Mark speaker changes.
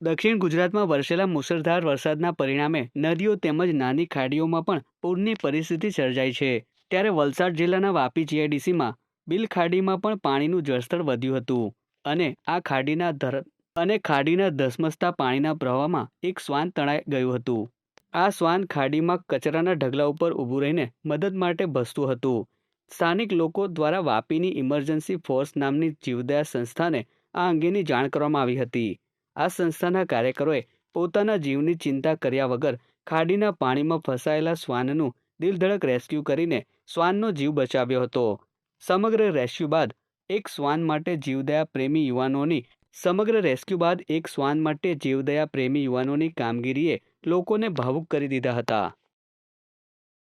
Speaker 1: દક્ષિણ ગુજરાતમાં વરસેલા મુસળધાર વરસાદના પરિણામે નદીઓ તેમજ નાની ખાડીઓમાં પણ પૂરની પરિસ્થિતિ સર્જાઈ છે. ત્યારે વલસાડ જિલ્લાના વાપી જીઆઈડીસીમાં બિલ ખાડીમાં પણ પાણીનું જળસ્તર વધ્યું હતું અને આ ખાડીના ધર, અને ખાડીના ધસમસતા પાણીના પ્રવાહમાં એક શ્વાન તણાઈ ગયું હતું. આ શ્વાન ખાડીમાં કચરાના ઢગલા ઉપર ઊભું રહીને મદદ માટે ભસતું હતું. સ્થાનિક લોકો દ્વારા વાપીની ઇમરજન્સી ફોર્સ નામની જીવદયા સંસ્થાને આ અંગેની જાણ કરવામાં આવી હતી. આ સંસ્થાના કાર્યકરોએ પોતાના જીવની ચિંતા કર્યા વગર ખાડીના પાણીમાં ફસાયેલા શ્વાનનું દિલધડક રેસ્ક્યુ કરીને શ્વાનનો જીવ બચાવ્યો હતો. સમગ્ર રેસ્ક્યુ બાદ એક શ્વાન માટે જીવદયા પ્રેમી યુવાનોની, સમગ્ર રેસ્ક્યુ બાદ એક શ્વાન માટે જીવદયા પ્રેમી યુવાનોની કામગીરીએ લોકોને ભાવુક કરી દીધા હતા.